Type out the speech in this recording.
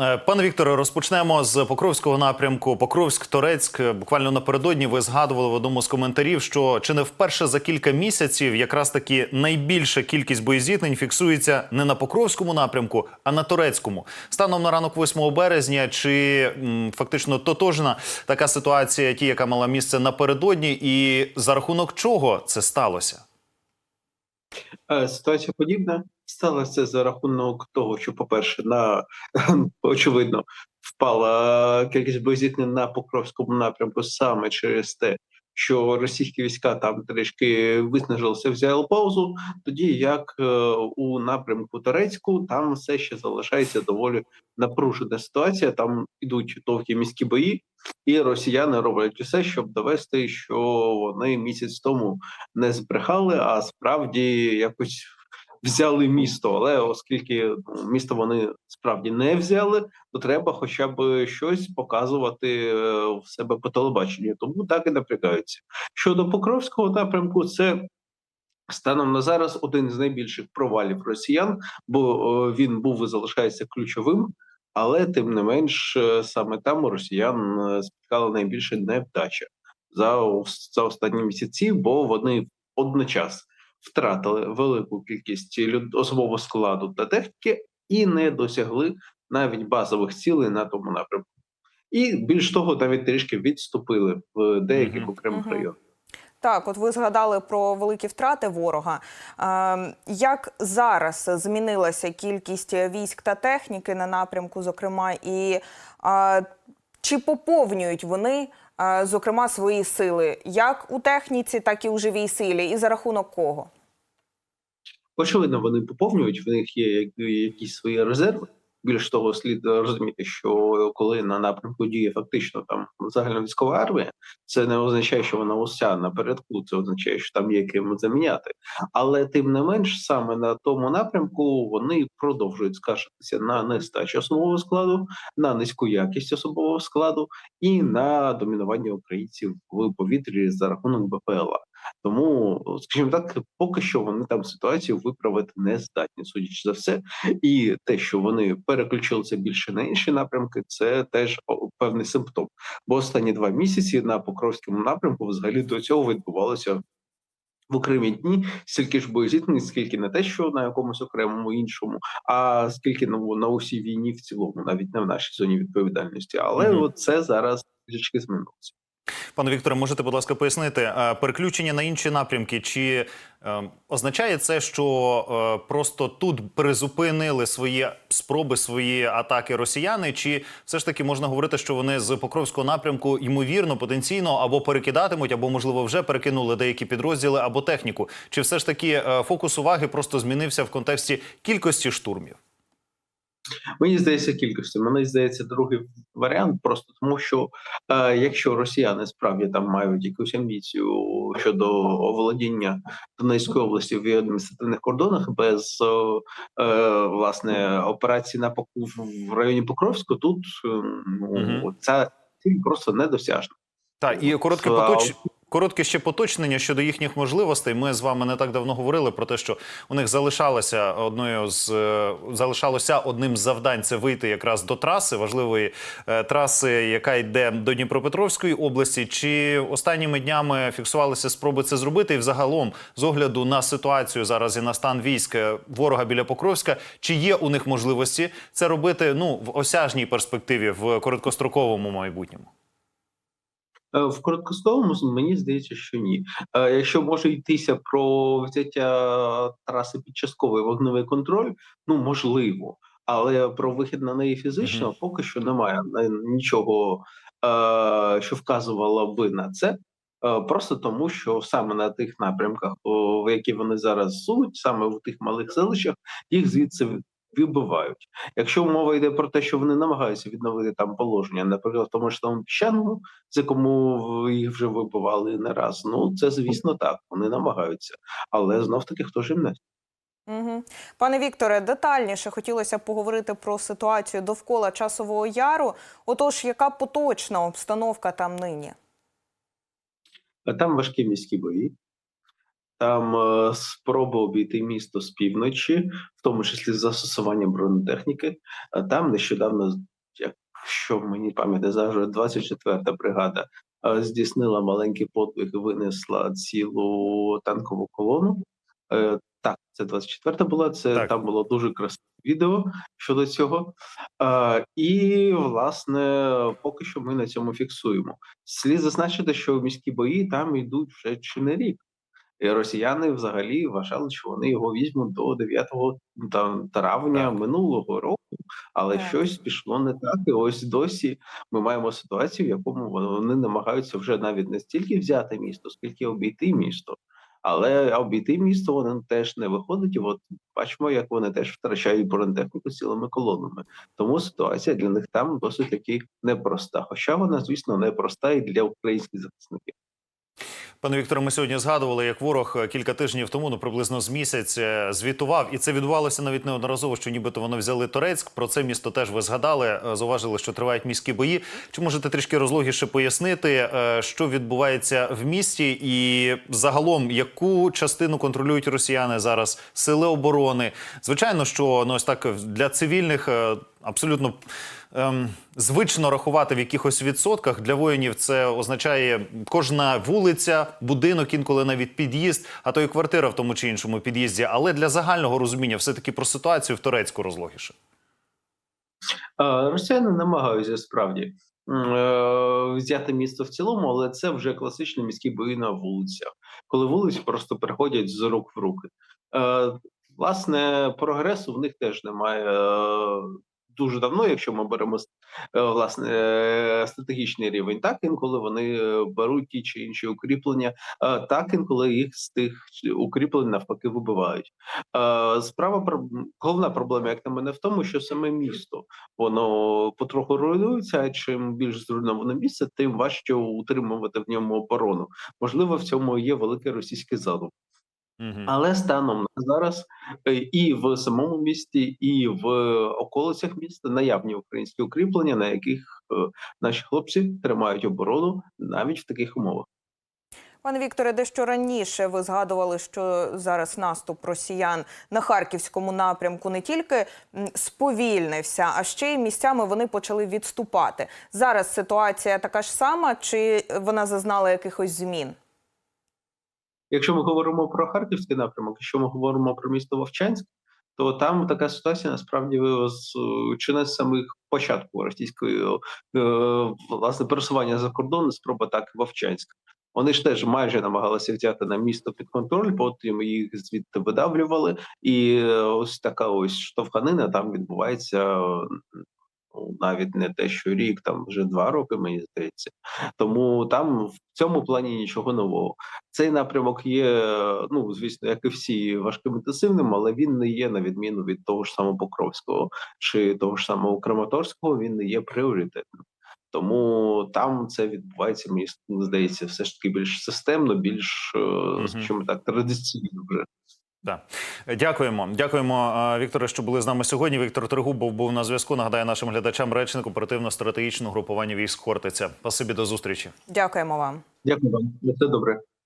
Е, Пане Вікторе, розпочнемо з Покровського напрямку. Покровськ-Торецьк. Е, Буквально напередодні ви згадували в одному з коментарів, що чи не вперше за кілька місяців якраз таки найбільша кількість боєзіткнень фіксується не на Покровському напрямку, а на Торецькому. Станом на ранок 8 березня, чи фактично тотожна така ситуація, ті, яка мала місце напередодні, і за рахунок чого це сталося? Е, Ситуація подібна сталася за рахунок того, що, по-перше, на очевидно впала кількість боєзіткнень на Покровському напрямку саме через те, що російські війська там трішки виснажилися, взяли паузу. Тоді як е, у напрямку Турецьку там все ще залишається доволі напружена ситуація. Там ідуть довгі міські бої, і росіяни роблять усе, щоб довести, що вони місяць тому не збрехали, а справді якось взяли місто. Але оскільки ну, місто вони справді не взяли, то треба хоча б щось показувати е, в себе по телебаченню. Тому так і напрягаються. Щодо Покровського напрямку, це. Станом на зараз один з найбільших провалів росіян, бо е, він був і залишається ключовим, але тим не менш, е, саме там у росіян е, спіткала найбільше невдача за, за останні місяці, бо вони одночас втратили велику кількість люд- особового складу та техніки і не досягли навіть базових цілей на тому напрямку. І більш того, навіть трішки відступили в деяких окремих районах. Так, от ви згадали про великі втрати ворога. Е, як зараз змінилася кількість військ та техніки на напрямку, зокрема, і е, чи поповнюють вони, зокрема, свої сили як у техніці, так і у живій силі, і за рахунок кого? Очевидно, вони поповнюють, в них є якісь свої резерви. Більш того, слід розуміти, що коли на напрямку діє фактично там загальна військова армія, це не означає, що вона уся напередку, це означає, що там є ким заміняти. Але тим не менш, саме на тому напрямку вони продовжують скаржитися на нестачу особового складу, на низьку якість особового складу і на домінування українців в повітрі за рахунок БПЛА. Тому, скажімо так, поки що вони там ситуацію виправити не здатні, судячи за все. І те, що вони переключилися більше на інші напрямки, це теж певний симптом. Бо останні два місяці на Покровському напрямку взагалі до цього відбувалося. В окремі дні стільки ж боєзіткнень, скільки не те, що на якомусь окремому іншому, а скільки на, на усій війні в цілому, навіть не в нашій зоні відповідальності. Але Мгм. от це зараз трішки змінилося. Пане Вікторе, можете, будь ласка, пояснити е, переключення на інші напрямки? Чи е, означає це, що е, просто тут призупинили свої спроби, свої атаки росіяни? Чи все ж таки можна говорити, що вони з Покровського напрямку ймовірно, потенційно або перекидатимуть, або можливо вже перекинули деякі підрозділи або техніку? Чи все ж таки е, фокус уваги просто змінився в контексті кількості штурмів? Мені здається, кількості. Мені здається, другий варіант, просто тому, що е, якщо росіяни справді там мають якусь амбіцію щодо оволодіння Донецької області в адміністративних кордонах без е, е, власне операції на Поку в районі Покровську, тут е, ну, Мгм. ця ціль просто недосяжна. Так, і коротке поточ... коротке ще поточнення щодо їхніх можливостей. Ми з вами не так давно говорили про те, що у них залишалося одною з е, залишалося одним з завдань це вийти якраз до траси важливої е, траси, яка йде до Дніпропетровської області. Чи останніми днями фіксувалися спроби це зробити? І взагалом, з огляду на ситуацію зараз і на стан військ е, ворога біля Покровська, чи є у них можливості це робити ну в осяжній перспективі в короткостроковому майбутньому? Е, В короткостровому мені здається, що ні. Е, Якщо може йтися про взяття траси під частковий вогневий контроль, ну можливо, але про вихід на неї фізично Мгм. поки що немає е, нічого, що вказувало би на це. Просто тому, що саме на тих напрямках, в які вони зараз суть, саме в тих малих селищах, їх звідси вибивають. Якщо мова йде про те, що вони намагаються відновити там положення, наприклад, в тому ж самому піщаному, з якому їх вже вибивали не раз. Ну це звісно так, вони намагаються, але знов таки хто ж їм не Угу. Пане Вікторе, детальніше хотілося б поговорити про ситуацію довкола часового яру. Отож, яка поточна обстановка там нині? там важкі міські бої. Там е, спроби обійти місто з півночі, в тому числі з застосуванням бронетехніки. А там нещодавно, якщо мені пам'ять не завжди, 24-та бригада е, здійснила маленький подвиг і винесла цілу танкову колону. Е, Так, це 24-та була. Це Так. там було дуже красиве відео щодо цього. Е, І власне, поки що ми на цьому фіксуємо. Слід зазначити, що міські бої там йдуть вже чи не рік. І росіяни взагалі вважали, що вони його візьмуть до 9 там, травня Так. минулого року, але Так. щось пішло не так. І ось досі ми маємо ситуацію, в якому вони намагаються вже навіть не стільки взяти місто, скільки обійти місто. Але обійти місто вони теж не виходить. І от бачимо, як вони теж втрачають бронетехніку цілими колонами. Тому ситуація для них там досить таки непроста. Хоча вона, звісно, непроста і для українських захисників. Пане Вікторе, ми сьогодні згадували, як ворог е, кілька тижнів тому, ну приблизно з місяць, е, звітував, і це відбувалося навіть неодноразово, що нібито вони взяли Торецьк. Про це місто теж ви згадали. е, Зауважили, що тривають міські бої. Чи можете трішки розлогіше пояснити, що відбувається в місті, і загалом яку частину контролюють росіяни зараз сили оборони? Звичайно, що ну ось так для цивільних абсолютно. Ем, звично рахувати в якихось відсотках для воїнів це означає кожна вулиця, будинок, інколи навіть під'їзд, а то і квартира в тому чи іншому під'їзді. Але для загального розуміння все таки про ситуацію в Турецьку розлогіше. Е, Росіяни намагаються справді е, взяти місто в цілому, але це вже класичні міські бої на вулицях, коли вулиці просто переходять з рук в руки. Е, Власне, прогресу в них теж немає дуже давно, якщо ми беремо е, власне е, стратегічний рівень. Так інколи вони е, беруть ті чи інші укріплення, так інколи їх з тих укріплень навпаки вибивають. Справа головна проблема, як на мене, в тому, що саме місто воно потроху руйнується. А чим більш зруйноване місце, тим важче утримувати в ньому оборону. Можливо, в цьому є великий російський задум. Угу. Але станом на зараз е, і в самому місті, і в околицях міста наявні українські укріплення, на яких е, наші хлопці тримають оборону навіть в таких умовах. Пане Вікторе, дещо раніше ви згадували, що зараз наступ росіян на харківському напрямку не тільки сповільнився, а ще й місцями вони почали відступати. Зараз ситуація така ж сама, чи вона зазнала якихось змін? Якщо ми говоримо про харківський напрямок, якщо ми говоримо про місто Вовчанськ, то там така ситуація насправді з чи не з самих початку російської е, власне пересування за кордон, спроба так Вовчанськ. Вони ж теж майже намагалися взяти на місто під контроль, потім їх звідти видавлювали, і е, ось така ось штовханина там відбувається. Е, навіть не те, що рік, там вже два роки, мені здається. Тому там в цьому плані нічого нового. Цей напрямок є, ну звісно, як і всі, важким інтенсивним, але він не є на відміну від того ж самого Покровського чи того ж самого Краматорського, він не є пріоритетним. Тому там це відбувається, мені здається, все ж таки більш системно, більш, скажімо так, традиційно вже. Да. Дякуємо. Дякуємо, е, Вікторе, що були з нами сьогодні. Віктор Тригубов був на зв'язку. Нагадаю нашим глядачам речник оперативно-стратегічного групування військ Хортиця. Пасибі до зустрічі. Дякуємо вам. Дякую вам. На все добре.